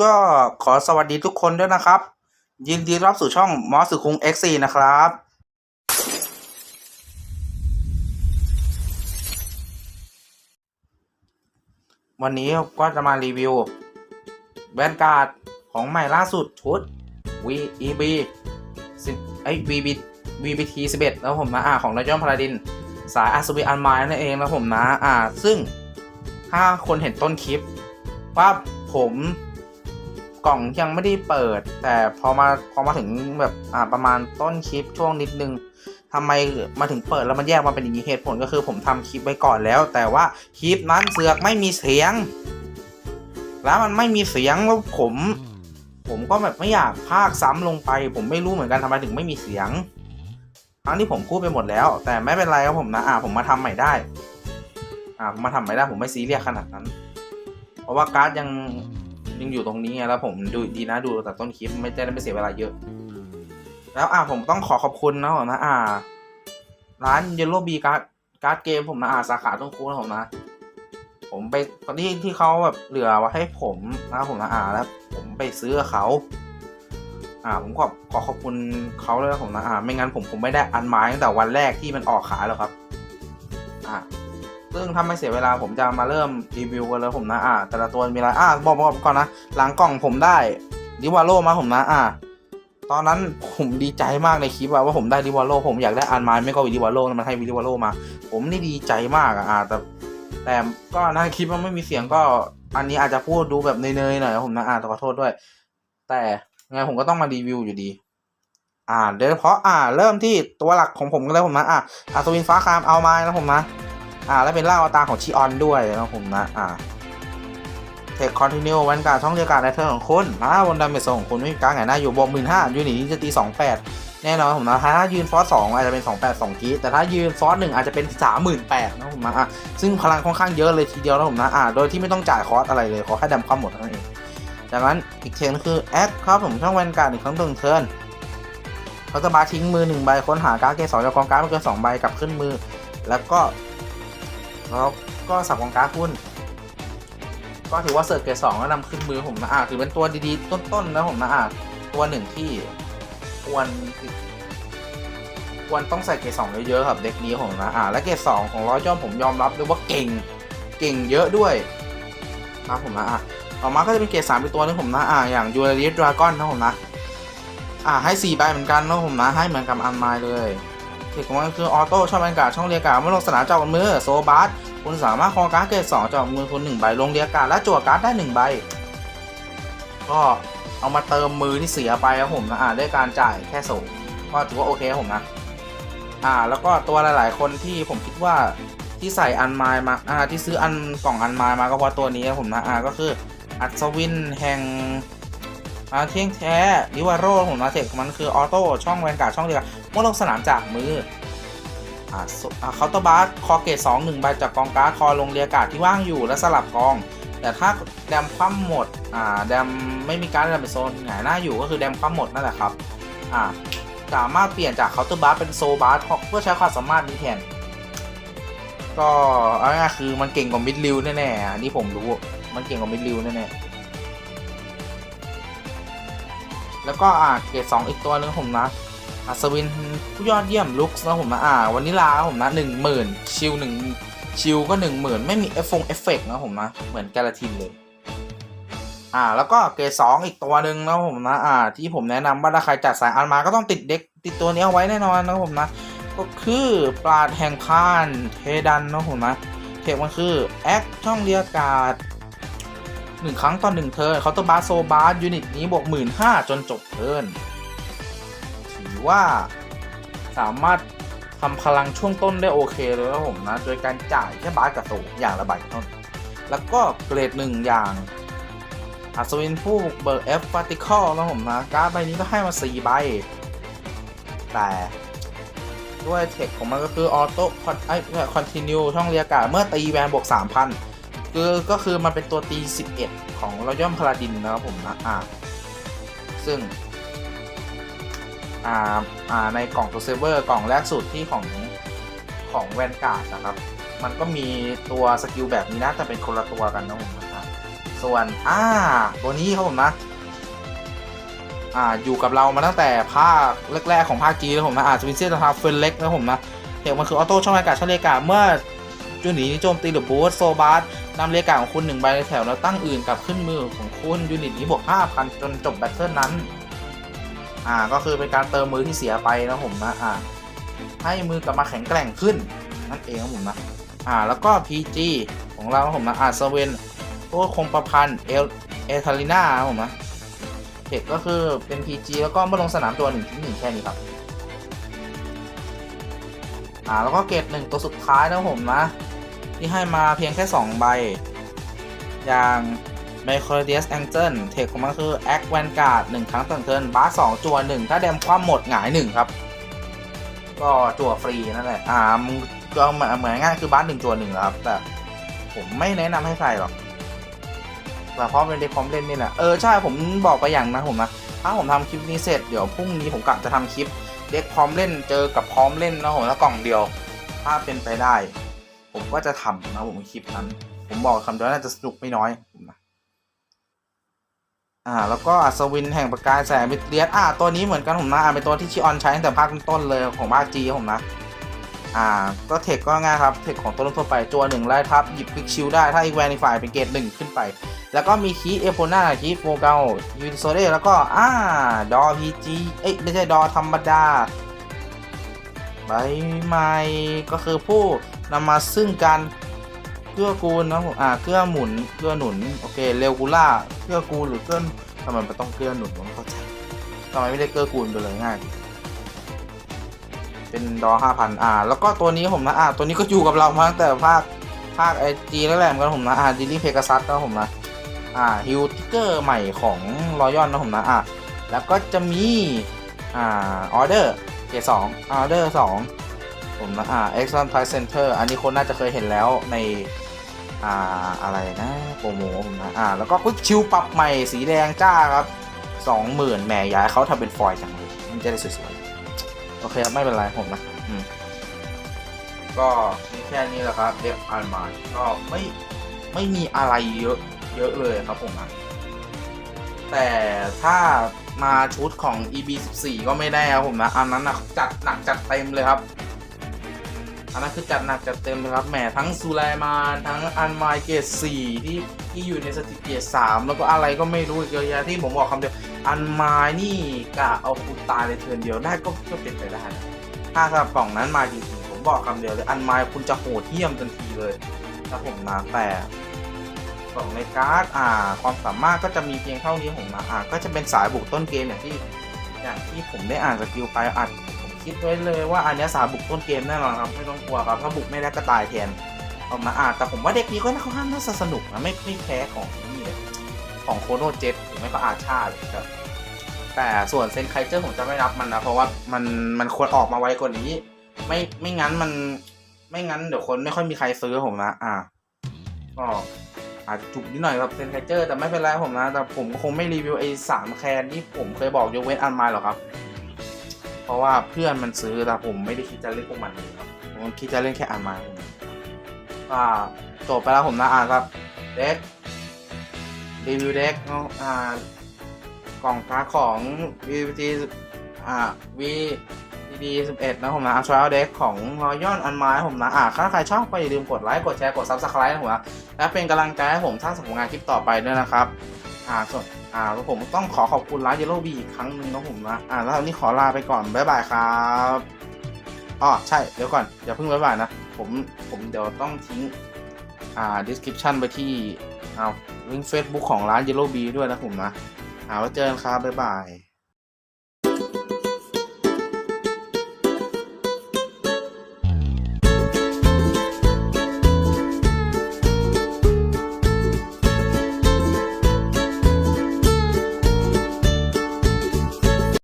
ก็ขอสวัสดีทุกคนด้วยนะครับ ยินดีรับสู่ช่องมอสสุคุง X4 นะครับวันนี้ก็จะมารีวิวแวนการ์ดของใหม่ล่าสุดชุด VEB 10ไอ้ VB VBT 11แล้วผมนะอ่าของรายอนพาราดิน สายอาสวีอันไมล์นั่นเองแล้วผมนะอ่า ซึ่งถ้าคนเห็นต้นคลิป ว่าผม กล่องยังไม่ได้เปิด แต่พอมาพอมาถึงแบบอ่าประมาณต้นคลิปช่วงนิดนึงทำไมมาถึงเปิดแล้วมันแยกมาเป็นอย่างนี้เหตุผลก็คือผมทำคลิปไว้ก่อนแล้ว แต่ว่าคลิปนั้นเสือกไม่มีเสียง แล้วมันไม่มีเสียงแล้วผม ผมก็แบบไม่อยากพากซ้ำลงไป ผมไม่รู้เหมือนกันทำไมถึงไม่มีเสียงทั้งที่ผมพูดไปหมดแล้ว แต่ไม่เป็นไรครับผมนะอ่าผมมาทำใหม่ได้ อ่าผมมาทำใหม่ได้ผมไม่ซีเรียสขนาดนั้น เพราะว่าการ์ดยัง ยังอยู่ตรงนี้ไงแล้วผมดูดีนะดูแต่ต้นคลิปไม่ได้ไม่เสียเวลาเยอะ แล้วอ่าผมต้องขอขอบคุณนะผมนะอ่า ร้านเยลโล่บีการ์ดการ์ดเกมผมนะอ่าสาขาต้นคูนะผมนะ ผมไปตอนที่ที่เขาแบบเหลือไว้ให้ผมนะผมนะอ่าแล้ว ผมไปซื้อกับเขาอ่าผมขอขอขอบคุณเขาเลยนะผมนะอ่าไม่งั้นผมผมไม่ได้อันไม้ตั้งแต่วันแรกที่มันออกขายแล้วครับ อ่า ซึ่งถ้าไม่เสียเวลาผมจะมาเริ่มรีวิวกันแล้วผมนะอ่าแต่ละตัวมีอะไรอ่าบอกบอกก่อนนะหลังกล่องผมได้ดิวาโลมาผมนะอ่าตอนนั้นผมดีใจมากในคลิปว่าผมได้ดิวาโลผมอยากได้อันม้ไม่ก็วิดิวาโลมันให้วิดิวาโลมา ผมนี่ดีใจมากอ่าแต่แต่ก็นะคลิปมันไม่มีเสียงก็อันนี้อาจจะพูดดูแบบเนยๆหน่อยนะผมนะอ่าขอโทษด้วย แต่ไงผมก็ต้องมารีวิวอยู่ดี อ่าโดยเฉพาะอ่า เริ่มที่ตัวหลักของผมกันเลยผมนะอ่าอาสวินฟ้าคามเอาไม้นะผมนะ อ่า แล้วเป็นล่าอวตารของชิออนด้วยนะผมนะ อ่าเทคคอนติเนียลวันการช่องเรียกการในเทิร์ของคุณนะบนดาเมจของคุณไม่มีการไงหน้าอยู่บวกหมื่นห้ายูนิตนี้จะตีสองแปดแน่นอนผมนะถ้ายืนฟอสสองอาจจะเป็นสองแปดสองกีแต่ถ้ายืนฟอสหนึ่งอาจจะเป็นสามหมื่นแปดนะผมนะอะซึ่งพลังค่อนข้างเยอะเลยทีเดียวนะผมนะอ่าโดยที่ไม่ต้องจ่ายคอสอะไรเลยขอแค่ดำความหมดเท่านั้นเองจากนั้นอีกเทคก็คือแอดครับผมช่องแวนการ์ดอีกครั้งหนึ่งเทิร์นเขาจะบาทิ้งมือหนึ่งใบค้นหาการ์ดเกสองจากกองการ์ดไม่เกินสองใบกลับขึ้นมือ แล้วก็ แล้วก็สับกองการ์ดคุณ ก็ถือว่าเสิร์ฟเกรดสองแล้วนำขึ้นมือผมนะอ่าถือเป็นตัวดีๆ ต้นๆนะผมนะอ่าตัวหนึ่งที่ควรควรต้องใส่เกรดสองเยอะๆครับเด็กนี้ของนะอ่าและเกรดสองของร้อยยอมผมยอมรับเลยว่าเก่งเก่งเยอะด้วยนะผมนะอ่าต่อมาก็จะเป็นเกรดสามเป็นตัวนึงผมนะอ่าอย่างยูเรลิสดราก้อนนะผมนะอ่าให้สี่ใบเหมือนกันนะผมนะให้เหมือนกับอันไมล์เลย ทคของมันคือออโต้ช่องบรรยากาศช่องเรียกการเมื่อลงสนามจากมือโซบาร์คุณสามารถคอการ์ดเกรดสองจากมือคุณหนึ่งใบลงเรียกการและจั่วการ์ดได้หนึ่งใบ ก็เอามาเติมมือที่เสียไปครับผมนะอ่าด้วยการจ่ายแค่สูงก็ถือว่าโอเคครับผมนะอ่าแล้วก็ตัวหลาย ๆ คนที่ผมคิดว่าที่ใส่อันไมล์มาอ่าที่ซื้ออันกล่องอันไมล์มาก็เพราะตัวนี้ครับผมนะอ่าก็คืออัศวินแห่ง อาเที่ยงแท้ลิวาโรผมนะเทคมันคือออโต้ช่องแวนการ์ดช่องเดียวเมื่อลงสนามจากมืออ่าเคาน์เตอร์บาร์คอเกตสองหนึ่งใบจากกองการ์ดคอลงเรียการ์ดที่ว่างอยู่และสลับกอง แต่ถ้าแดมคว่ำหมดอ่าแดมไม่มีการ์ดแดมเป็นโซนหงายหน้าอยู่ก็คือแดมคว่ำหมดนั่นแหละครับอ่าสามารถเปลี่ยนจากเคาน์เตอร์บาร์เป็นโซบาร์เพื่อใช้ความสามารถนี้แทนก็เอาง่ายๆคือมันเก่งกว่ามิดลิวแน่ๆอันนี้ผมรู้มันเก่งกว่ามิดลิวแน่ๆ แล้วก็อ่าเกรดสองอีกตัวนึงผมนะอัศวินผู้ยอดเยี่ยมลุกนะผมนะอ่าวันนี้ลาผมนะหนึ่งหมื่นชิลหนึ่งชิลก็หนึ่งหมื่นไม่มีเอฟงเอฟเฟกนะผมนะเหมือนกาลาทินเลยอ่าแล้วก็เกรดสองอีกตัวหนึ่งนะผมนะอ่าที่ผมแนะนำว่าถ้าใครจัดสายอันมาก็ต้องติดเด็กติดตัวนี้เอาไว้แน่นอนนะผมนะก็คือปลาดแห่งพานเทดันนะผมนะเทมันคือแอคช่องเรียกาศ 1 ครั้งต่อ1เทิร์นเคาน์เตอร์บาร์โซบาร์ยูนิตนี้บวกหมื่นห้าจนจบเทิร์นถือว่าสามารถทำพลังช่วงต้นได้โอเคเลยครับผมนะ โดยการจ่ายแค่บาร์กับโซอย่างละใบเานั้นแล้วก็เกรดหนึ่งอย่างอัศวินผู้บุกเบิกเอฟฟาติคอลนะผมนะการใบนี้ก็ให้มา4ใบ แต่ด้วยเทคของมันก็คือออโต้คอนไอคอนติเนียช่องเรียกาเมื่อตีแวนบวก 3,000 คือก็คือมันเป็นตัวตี 11 ของรอย่อมพลาดินนะครับผมนะอ่าซึ่งอ่าอ่าในกล่องตัวเซเวอร์กล่องแรกสุดที่ของของแวนการ์ดนะครับ มันก็มีตัวสกิลแบบนี้นะแต่เป็นคนละตัวกันนะผมนะครับส่วนอ่าตัวนี้ครับผมนะอ่าอยู่กับเรามาตั้งแต่ภาคแรกๆของภาคจีนแล้วผมนะอาจจะเป็นเซียนทาเฟนเล็กนะผมนะเห็นมันคือออโต้ช่องอากาศช่องเลกาเมื่อ จูนิตนี้โจมตีหรือบูสโซบาสนำเลกาของคุณหนึ่งใบในแถวแล้วตั้งอื่นกลับขึ้นมือของคุณยูนิตนี้บวก 5,000 จนจบแบทเทิลนั้น อ่าก็คือเป็นการเติมมือที่เสียไปนะผมนะอ่าให้มือกลับมาแข็งแกร่งขึ้นนั่นเองครับผมนะอ่าแล้วก็ PG ของเราครับผมนะอ่าเซเวนตัวคงประพันธ์เอลเอทาลิน่าครับผมนะเทคก็คือเป็น PG แล้วก็เมื่อลงสนามตัวหนึ่งที่หนึ่งแค่นี้ครับ อ่าแล้วก็เกรดหนึ่งตัวสุดท้ายนะผมนะ ที่ให้มาเพียงแค่ 2 ใบ อย่าง m e c o d i u s Angel เทคของมันคือ Act Vanguard 1 ครั้งต่อเทิร์นบาส2จัว1ถ้าแดมความหมดหงาย1ครับ ก็จั่วฟรีนั่นแหละอ่ามึงก็เหมือนเหมือนง่ายคือบานหนึ่งจั่วหนึ่งครับ แต่ผมไม่แนะนำให้ใส่หรอกแต่เพราะเป็นเด็กพร้อมเล่นนี่แหละเออใช่ผมบอกไปอย่างนะผมนะถ้าผมทำคลิปนี้เสร็จเดี๋ยวพรุ่งนี้ผมกะจะทำคลิป เด็กพร้อมเล่นเจอกับพร้อมเล่นนะผมแล้วกล่องเดียว ถ้าเป็นไปได้ ผมก็จะทำนะผมคลิปนั้น ผมบอกคำเดียวน่าจะสนุกไม่น้อยอ่าแล้วก็อัศวินแห่งประกายแสงมิเลียสอ่าตัวนี้เหมือนกันผมนะอ่าเป็นตัวที่ชิออนใช้ตั้งแต่ภาคต้นเลยของภาคจีผมนะอ่าก็เทคก็ง่ายครับ เทคของตัวทั่วไปตัวหนึ่งไล่ทับหยิบคลิกชิลได้ถ้าอีกแวนอีกฝ่ายเป็นเกรดหนึ่งขึ้นไป แล้วก็มีคีเอโพนาคีโฟเกลยูนิโซเดแล้วก็อ่าดอพีจีเอ้ยไม่ใช่ดอธรรมดาใบใหม่ก็คือผู้นำมาซึ่งการเกื้อกูลนะผมอ่าเกื้อหมุนเกื้อหนุนโอเคเรกูล่าเกื้อกูลหรือเกื้อทำไมมันต้องเกื้อหนุนผมไม่เข้าใจทำไมไม่ได้เกื้อกูลไปเลยง่าย เป็นดอห้าพันอ่า แล้วก็ตัวนี้ผมนะอ่าตัวนี้ก็อยู่กับเรามาตั้งแต่ภาคภาคไอจีแล้วแหละเหมือนกันผมนะอ่าดิลี่เพกาซัสนะผมนะ อ่าฮิวติเกอร์ใหม่ของรอยอนนะผมนะอ่าแล้วก็จะมีอ่าออเดอร์เกสองออเดอร์สองผมนะอ่า Exxon Price Center อันนี้คนน่าจะเคยเห็นแล้วในอ่าอะไรนะโปรโมผมนะอ่าแล้วก็ควิกชิวปรับใหม่สีแดงจ้าครับสองหมื่นแหมย้ายเขาทำเป็นฟอยล์จังเลยมันจะได้สวยๆโอเคครับไม่เป็นไรผมนะอืมก็มีแค่นี้แหละครับเด็กอันมาก็ไม่ไม่มีอะไรเยอะ เยอะเลยครับผมนะแต่ถ้ามาชุดของ EB 14ก็ไม่ได้ครับผมนะอันนั้นนะจัดหนักจัดเต็มเลยครับ อันนั้นคือจัดหนักจัดเต็มเลยครับแหมทั้งซูไลมานทั้งอันไมเกต4ที่ที่อยู่ในสถิติเกต3แล้วก็อะไรก็ไม่รู้อีกเยอะแยะที่ผมบอกคำเดียวอันไมนี่กะเอาคุณตายในเทินเดียวได้ก็ก็เป็นไปได้นะถ้าสำหรับกล่องนั้นมาจริงๆผมบอกคำเดียวเลยอันไมคุณจะโหดเหี้ยมทันทีเลยถ้าผมนะแต่ ของในการ์ดอ่า ความสามารถก็จะมีเพียงเท่านี้ผมนะอ่าก็จะเป็นสายบุกต้นเกมอย่างที่อย่างที่ผมได้อ่านสกิลไปอัดผมคิดไว้เลยว่าอันนี้สายบุกต้นเกมแน่นอนครับไม่ต้องกลัวครับถ้าบุกไม่ได้ก็ตายแทนเอามาอ่านแต่ผมว่าเด็กนี้ก็น่าค่อนข้างน่าสนุกนะไม่ไม่แพ้ของนี่เลยของโคโนเจ็ตหรือไม่ก็อาชาเลยครับแต่ส่วนเซนไคเจอร์ผมจะไม่รับมันนะเพราะว่ามันมันควรออกมาไวกว่านี้ ไม่ไม่งั้นมันไม่งั้นเดี๋ยวคนไม่ค่อยมีใครซื้อผมนะอ่าก็ อาจจะจุกนิดหน่อยครับเซนไคเจอร์แต่ไม่เป็นไรผมนะ แต่ผมคงไม่รีวิวไอ้สามแคนที่ผมเคยบอกยกเว้นอันไมล์หรอกครับ เพราะว่าเพื่อนมันซื้อแต่ผมไม่ได้คิดจะเล่นพวกมันครับผมคิดจะเล่นแค่อันไมล์อ่าจบไปแล้วผมนะอ่านครับเด็กรีวิวเด็กเนาะอ่ากล่องค้าของ VVT อ่า V d 11นะผมนะ Trial Deck ของ Royal อันไม้ผมนะอ่าถ้าใครชอบก็อย่าลืมกดไลค์ กดแชร์ กด Subscribe นะผมนะ และเป็นกำลังใจให้ผมสร้างสรรค์ผลงานคลิปต่อไปด้วยนะครับ อ่าส่วนอ่าแล้วผมต้องขอขอบคุณร้าน Yellow Bee อีกครั้งหนึ่งนะผมนะอ่าแล้ววันนี้ขอลาไปก่อนบ๊ายบายครับอ๋อใช่เดี๋ยวก่อนอย่าเพิ่งบ๊ายบายนะผมผมเดี๋ยวต้องทิ้งอ่า description ไปที่อ่าลิงก์ Facebook ของร้าน Yellow Bee ด้วยนะผมนะอ่าไว้เจอกันครับบ๊ายบาย